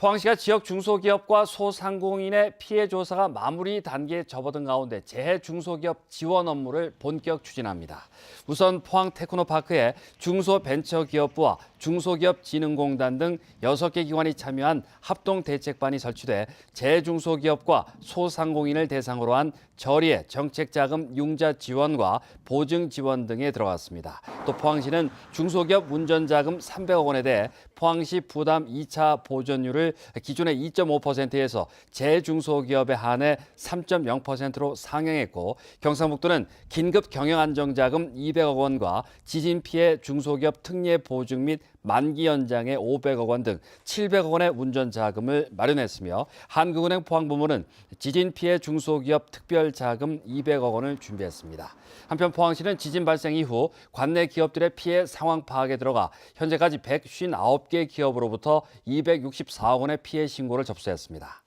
포항시가 지역 중소기업과 소상공인의 피해 조사가 마무리 단계에 접어든 가운데 재해 중소기업 지원 업무를 본격 추진합니다. 우선 포항 테크노파크에 중소벤처기업부와 중소기업진흥공단 등 6개 기관이 참여한 합동 대책반이 설치돼 재중소기업과 소상공인을 대상으로 한 저리의 정책자금 융자 지원과 보증 지원 등에 들어갔습니다. 또 포항시는 중소기업 운전자금 300억 원에 대해 포항시 부담 2차 보전율을 기존의 2.5%에서 재중소기업에 한해 3.0%로 상향했고 경상북도는 긴급 경영안정자금 200억 원과 지진 피해 중소기업 특례 보증 및 만기 연장에 500억 원 등 700억 원의 운전 자금을 마련했으며 한국은행 포항부문은 지진 피해 중소기업 특별 자금 200억 원을 준비했습니다. 한편 포항시는 지진 발생 이후 관내 기업들의 피해 상황 파악에 들어가 현재까지 159개 기업으로부터 264억 원의 피해 신고를 접수했습니다.